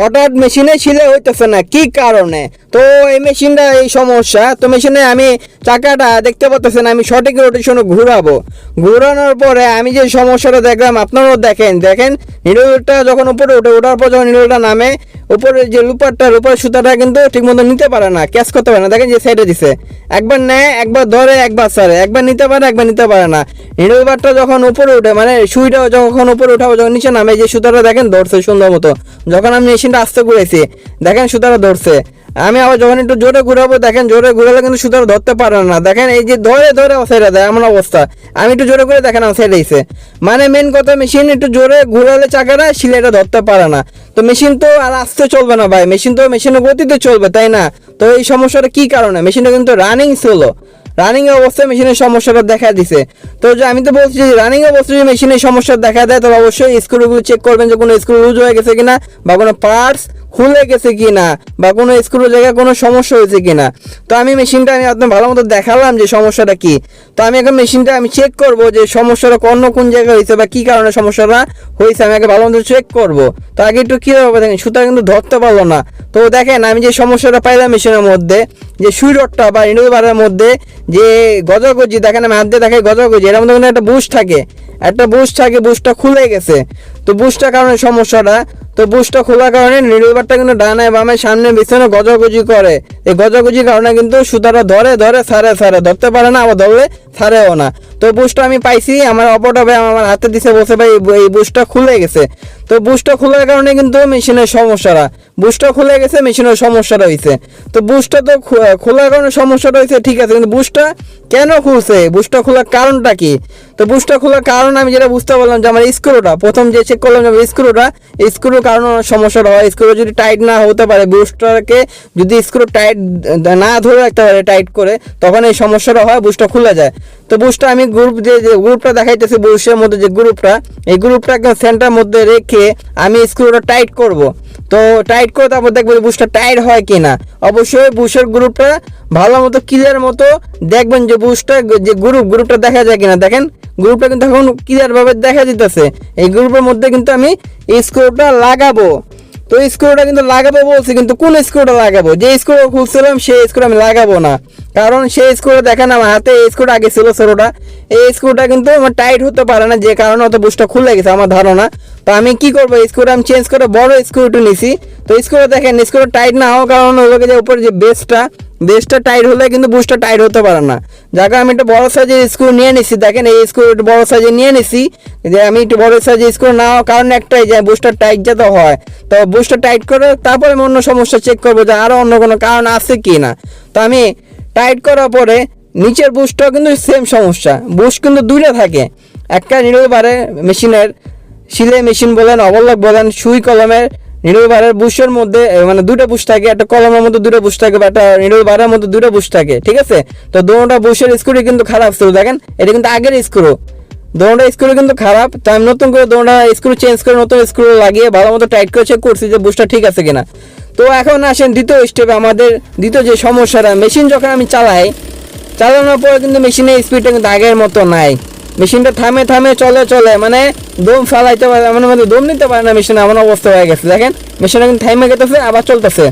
হঠাৎ মেশিনে ছিলে হইতেছে না, কি কারণে? তো এই মেশিনটা এই সমস্যা, তো মেশিনে আমি চাকাটা দেখতে পাচ্ছেন আমি সঠিক রোটেশনে ঘুরাবো। ঘুরানোর পরে আমি যে সমস্যাটা দেখলাম, আপনারাও দেখেন দেখেন নিডলটা যখন উপরে উঠে, ওঠার পর যখন নিডলটা নামে উপরে যে লুপারটা লুপার সুতাটা কিন্তু ঠিকমতো নিতে পারে না ক্যাচ করতে পারে না। দেখেন যে সাইডে দিছে। একবার নেয়, একবার ধরে, একবার ছাড়ে। একবার নিতে পারে, একবার নিতে পারে না। নিডল বারটা যখন উপরে উঠে মানে সুইটা যখন উপরে উঠাবো, যখন নিচে নামে যে সুতাটা দেখেন ধরছে সুন্দর মতো। যখন আমি মেশিনটা আস্তে ঘুরেছি দেখেন সুতাটা ধরছে। আমি আবার যখন একটু জোরে ঘুরাবো, দেখেন জোরে ঘুরালে কিন্তু সুতাটা ধরতে পারে না। দেখেন এই যে ধরে ধরে সাইডে দেয়, এমন অবস্থা। আমি একটু জোরে করে দেখেন সাইডে এসে মানে মেন কথা মেশিন একটু জোরে ঘুরালে চাকাটা সিলাইটা ধরতে পারে না। তো মেশিন তো আর আসতে চলবে না ভাই। মেশিন তো মেশিনের গতিতে চলবে, তাই না? তো এই সমস্যাটা কি কারণে? মেশিনটা কিন্তু রানিং ছিল রানিং অবস্থায় মেশিনের সমস্যাটা দেখা দিছে। তো যে আমি তো বলছি যে রানিং অবস্থায় যদি মেশিনের সমস্যা দেখা দেয় তবে অবশ্যই স্ক্রুগুলো চেক করবেন যে কোনো স্ক্রু লুজ হয়ে গেছে কিনা বা কোনো পার্টস খুলে গেছে কি না বা কোনো স্ক্রু জায়গায় কোনো সমস্যা হয়েছে কি না তো আমি মেশিনটা আমি আপনার ভালো মতো দেখালাম যে সমস্যাটা কি। তো আমি এখন মেশিনটা আমি চেক করব যে সমস্যাটা অন্য কোন জায়গায় হয়েছে বা কি কারণে সমস্যাটা হয়েছে, আমি আগে ভালো মতো চেক করব। তো আগে একটু কী হবে দেখেন, সুতা কিন্তু ধরতে পারল না। তো দেখেন, আমি যে সমস্যাটা পাইলাম মেশিনের মধ্যে, যে সুই রডটা বা ইনোভারের মধ্যে, যে গজাগজি, দেখেন আমি হাত দিয়ে দেখাই গজাগজি এর মধ্যে কিন্তু একটা বুশ থাকে। একটা বুশ থাকে বুশটা খুলে গেছে। তো বুশটার কারণে সমস্যাটা তো বুশটা খোলার কারণে নিরুবারটা কিন্তু ডানায় বামে সামনে পিছনে গজাগজি করে। এই গজাগজির কারণে কিন্তু সুতাটা ধরে ধরে সারে সারে। ধরতে পারে না, আবার ধরলে ছাড়েও না। তো বুশটা আমি পাইছি, আমার অপরটা ভাই আমার হাতে দিছে বসে ভাই, এই বুশটা খুলে গেছে। তো বুশটা খোলার কারণে কিন্তু মেশিনের সমস্যাটা, বুশটা খুলে গেছে, মেশিনের সমস্যাটা হয়েছে তো বুশটা তো খোলার কারণে সমস্যাটা হয়েছে ঠিক আছে, কিন্তু বুশটা কেন খুলছে? বুশটা খোলার কারণটা কি? তো বুশটা খোলার কারণ আমি যেটা বুঝতে পারলাম যে আমার স্ক্রুটা প্রথম যে চেক করলাম যে স্ক্রুটা স্ক্রুর কারণে সমস্যাটা হয়। স্ক্রু যদি টাইট না হতে পারে বুশটাকে যদি স্ক্রু টাইট না ধরে রাখতে পারে টাইট করে, তখন এই সমস্যাটা হয় বুশটা খুলে যায়। তো বুশটা আমি গ্রুপ যে যে গ্রুপটা দেখাইতেছি বুশের মধ্যে যে গ্রুপটা এই গ্রুপটাকে সেন্টার মধ্যে রেখে আমি স্ক্রুটা টাইট করব। তো টাইট করে তারপর দেখব যে বুশটা টাইট হয় কি না অবশ্যই বুশের গ্রুপটা ভালো মতো ক্লিয়ার মতো দেখবেন যে বুশটা যে গ্রুপ গ্রুপটা দেখা যায় কিনা। দেখেন গ্রুপটা কিন্তু এখন ক্লিয়ার ভাবে দেখা দিতেছে এই গ্রুপের মধ্যে কিন্তু আমি এই স্ক্রুটা লাগাবো। তো স্ক্রুটা কিন্তু লাগাবো বলছি, কিন্তু কোন স্ক্রুটা লাগাবো? যে স্ক্রু খুলছিলাম, সেই স্ক্রু আমি লাগাবো না। কারণ সেই স্ক্রুটা দেখেন আমার হাতে, এই স্ক্রুটা আগে ছিল ছোটোটা। এই স্ক্রুটা কিন্তু আমার টাইট হতে পারে না, যে কারণে অত বুস্টটা খুলে গেছে, আমার ধারণা। তো আমি কি করব? স্ক্রুটা আমি চেঞ্জ করে বড় স্ক্রুটা নিছি। তো স্ক্রুটা দেখেন, স্ক্রুটা টাইট না হওয়ার কারণে হলো যে উপরে যে বেসটা বেসটা টাইট হলে কিন্তু বুশটা টাইট হতে পারে না। যাকে আমি একটা বড় সাইজের স্ক্রু নিয়ে নিছি। দেখেন, এই স্ক্রু একটু বড় সাইজে নিয়ে নিছি। যে আমি একটু বড় সাইজের স্ক্রু না হওয়ার কারণ একটাই যে বুশটা টাইট যাতে হয়। তো বুশটা টাইট করে তারপরে আমি অন্য সমস্যা চেক করব যে আরও অন্য কোনো কারণ আছে কি না তো আমি টাইট করার পরে নিচের বুশটাও কিন্তু সেম সমস্যা। বুশ কিন্তু দুইটা থাকে। একটা নিরবারে মেশিনের সিলে মেশিন বলেন, অবলক বলেন, সুই কলমের নিডল বারের বুশের মধ্যে মানে দুটো বুশ থাকে, একটা কলমের মধ্যে দুটো বুশ থাকে, বা একটা নিডল বারের মধ্যে দুটো বুশ থাকে, ঠিক আছে? তো দোনোটা বুশের স্ক্রু কিন্তু খারাপ ছিল, দেখেন, এটা কিন্তু আগের স্ক্রু। দোনোটা স্ক্রু কিন্তু খারাপ, তো আমি নতুন করে দোনোটা স্ক্রু চেঞ্জ করে, নতুন স্ক্রু লাগিয়ে ভালো মতো টাইট করে চেক করছি যে বুশটা ঠিক আছে কিনা। তো এখন আসেন দ্বিতীয় স্টেপে আমাদের দ্বিতীয় যে সমস্যাটা মেশিন যখন আমি চালাই, চালানোর পর কিন্তু মেশিনের স্পিডটা কিন্তু আগের মতো নাই। মেশিনটা থামে থামে, চলে চলে মানে দম ফেলাইতে পারে মানে মানে দম নিতে পারে না মেশিনে, এমন অবস্থা হয়ে গেছে। দেখেন মেশিন এখন থামে গেতেছে, আবার চলতেছে।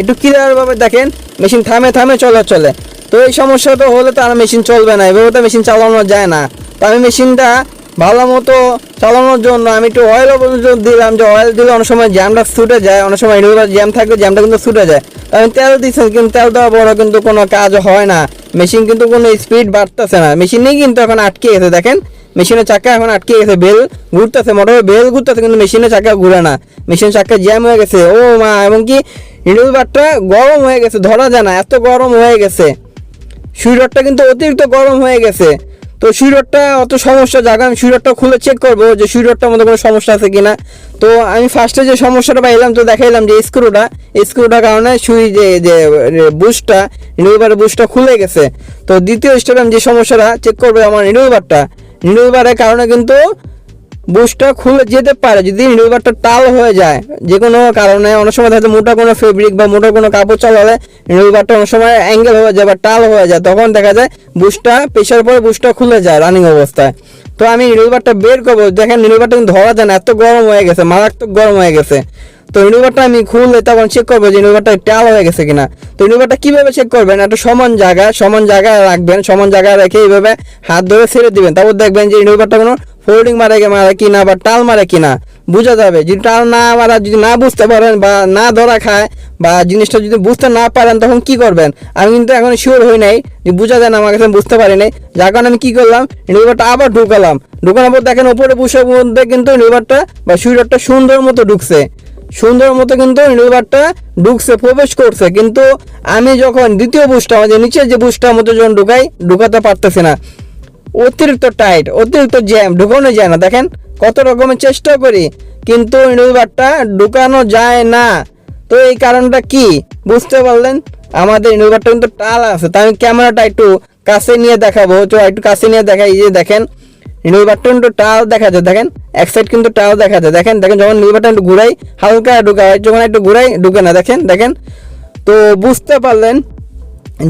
একটু ক্লিয়ার ভাবে দেখেন, মেশিন থামে থামে, চলে চলে। তো এই সমস্যাটা হলে তো আর মেশিন চলবে না, এভাবে তো মেশিন চালানো যায় না। তো আমি মেশিনটা ভালো মতো চালানোর জন্য আমি একটু অয়েল দিলাম যে অয়েল দিলে অনেক সময় জ্যামটা ছুটে যায়, অনেক সময় রেগুলার জ্যাম থাকলে জ্যামটা কিন্তু ছুটে যায়। আমি তেল দিচ্ছি কিন্তু তেল দেওয়ার পরে কিন্তু কোনো কাজ হয় না। মেশিন কিন্তু কোনো স্পিড বাড়তেছে না। মেশিনেই কিন্তু এখন আটকে গেছে, দেখেন। মেশিনের চাকা এখন আটকে গেছে, বেল ঘুরতেছে, মোটরে বেল ঘুরতেছে, কিন্তু মেশিনের চাকা ঘুরে না। মেশিনের চাকা জ্যাম হয়ে গেছে, ও মা, এবং কি নিডল বারটা গরম হয়ে গেছে, ধরা যায় না, এত গরম হয়ে গেছে। সুইরটটা কিন্তু অতিরিক্ত গরম হয়ে গেছে। তো সুইরটটা অত সমস্যা জায়গা আমি সুইরটটা খুলে চেক করব যে সুইরটটার মধ্যে কোনো সমস্যা আছে কিনা। তো আমি ফার্স্টে যে সমস্যাটা পাইলাম, তো দেখাইলাম যে স্ক্রুটা, স্ক্রুটার কারণে সুই যে যে বুশটা নিউবারের বুশটা খুলে গেছে। তো দ্বিতীয় স্টেপ যে সমস্যাটা চেক করব আমার নিউবারটা নিউবারের কারণে কিন্তু বুশটা খুলে যেতে পারে যদি নিউবারটা টাল হয়ে যায়। যে কোনো কারণে অনেক সময় হয়তো মোটা কোনো ফেব্রিক বা মোটা কোনো কাপড় চালালে নিউবারটা অনেক সময় অ্যাঙ্গেল হয়ে যায় বা টাল হয়ে যায়। তখন দেখা যায় বুশটা প্রেশার পরে বুশটা খুলে যায় রানিং অবস্থায়। তো আমি নিউবারটা বের করব। দেখেন নিউবারটা কিন্তু ধরা যায় না, এত গরম হয়ে গেছে, মারাত্মক গরম হয়ে গেছে। তো ইনভার্টার আমি খুললে তখন চেক করব যে ইনভার্টার টাল হয়ে গেছে কিনা। তো ইনভার্টার কীভাবে চেক করবেন? একটা সমান জায়গা সমান জায়গায় রাখবেন, সমান জায়গায় রেখে এইভাবে হাত ধরে ছেড়ে দিবেন। তারপর দেখবেন যে ইনভার্টারটা কোনো ফোল্ডিং মারে মারে কিনা বা টাল মারে কিনা, বোঝা যাবে। যদি টাল না মারা, যদি না বুঝতে পারেন বা না ধরা খায় বা জিনিসটা যদি বুঝতে না পারেন, তখন কি করবেন? আমি কিন্তু এখন শিওর হই নাই, যে বোঝা যায় না, আমার কাছে বুঝতে পারি নাই। যার কারণে আমি কি করলাম ইনভার্টারটা আবার ঢুকালাম। ঢুকানোর পর দেখেন উপরে বসে মধ্যে কিন্তু ইনভার্টার বা সুইটারটা সুন্দর মতো ঢুকছে। সুন্দর মতো কিন্তু ইনভার্টারটা ঢুকছে, প্রবেশ করছে। কিন্তু আমি যখন দ্বিতীয় বুস্টটা আমাদের নিচের যে বুস্টটার মতো যখন ঢুকাই, ঢুকাতে পারতেছি না। অতিরিক্ত টাইট অতিরিক্ত জ্যাম ঢুকানো যায় না। দেখেন কত রকমের চেষ্টা করি, কিন্তু ইনভার্টারটা ঢুকানো যায় না। তো এই কারণটা কি? বুঝতে পারলেন? আমাদের ইনভার্টার কিন্তু টাল আছে। তাই আমি ক্যামেরাটা একটু কাছে নিয়ে দেখাবো, তো একটু কাছে নিয়ে দেখাই যে দেখেন ইনভার্টার কিন্তু টাল দেখা যায়। দেখেন, এক সাইড কিন্তু টাল দেখা যায়। দেখেন দেখেন, যখন ইনভার্টার একটু ঘুরাই, হালকা ঢুকায়, যখন একটু ঘুরাই, ঢুকে না। দেখেন দেখেন, তো বুঝতে পারলেন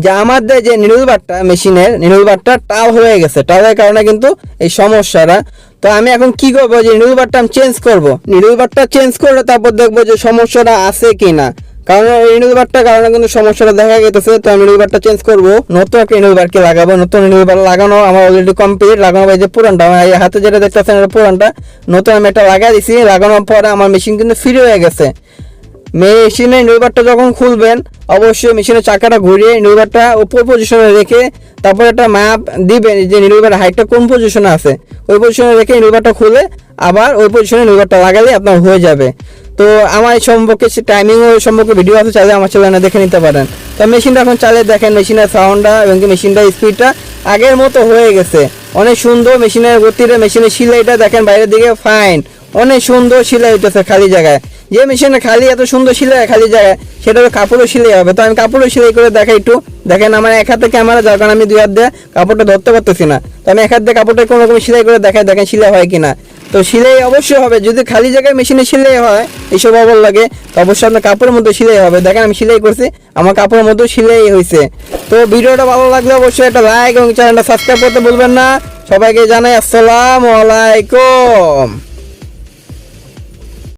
যে আমাদের যে নিরুলবারটা মেশিনের নিরুলবারটা টাল হয়ে গেছে। টালের কারণে কিন্তু এই সমস্যাটা। তো আমি এখন কি করব যে নিরুলবারটা আমি চেঞ্জ করব? নিরুলবারটা চেঞ্জ করে তারপর দেখব যে সমস্যাটা আছে কি না কারণ এই নিরুলবারটার কারণে কিন্তু সমস্যাটা দেখা গেছে তো আমি নিরুলবারটা চেঞ্জ করব। নতুন একটা নিরুলবারকে লাগাবো। নতুন নিরুলবার লাগানো আমার অলরেডি কমপ্লিট লাগানো হয়েছে পুরানটা, আমার এই হাতে যেটা দেখতেছেন এটা পুরানটা, নতুন আমি এটা লাগাই দিছি। লাগানোর পরে আমার মেশিন কিন্তু ফ্রি হয়ে গেছে। মেশিনের নিউবারটা যখন খুলবেন, অবশ্যই মেশিনের চাকাটা ঘুরিয়ে নিউবারটা উপর পজিশনে রেখে তারপর একটা ম্যাপ দিবেন যে নিউবার হাইটটা কোন পজিশনে আছে। ওই পজিশনে রেখে নিউবারটা খুলে আবার ওই পজিশনে নিউবারটা লাগালে আপনার হয়ে যাবে। তো আমার এই সম্পর্কে টাইমিং সম্পর্কে ভিডিও আছে, চাইলে আমার চ্যানেলে দেখে নিতে পারেন। তো মেশিনটা এখন চালিয়ে দেখেন, মেশিনের সাউন্ডটা এবং কি মেশিনটার স্পিডটা আগের মতো হয়ে গেছে। অনেক সুন্দর মেশিনের গতিটা মেশিনের সিলাইটা দেখেন বাইরের দিকে ফাইন অনেক সুন্দর সিলাই হইতেছে খালি জায়গায়। যে মেশিনে খালি এত সুন্দর সিলাই খালি জায়গায়, সেটা তো কাপড়ও সিলাই হবে। তো আমি কাপড়ও সিলাই করে দেখাই একটু। দেখেন আমার এক হাতে ক্যামেরা যার কারণে আমি দুই হাত দিয়ে কাপড়টা ধরতে পারতেছি না। তো আমি এক হাত দিয়ে কাপড়টা কোনো রকম সিলাই করে দেখাই, দেখেন সিলাই হয় কিনা। তো সিলাই অবশ্যই হবে। যদি খালি জায়গায় মেশিনে সিলাই হয়, এইসব অবল লাগে, তো অবশ্যই আপনার কাপড়ের মধ্যে সিলাই হবে। দেখেন আমি সিলাই করছি, আমার কাপড়ের মধ্যে সিলাই হয়েছে তো ভিডিওটা ভালো লাগলে অবশ্যই একটা লাইক এবং চ্যানেলটা সাবস্ক্রাইব করতে ভুলবেন না। সবাইকে জানাই আসসালামু আলাইকুম।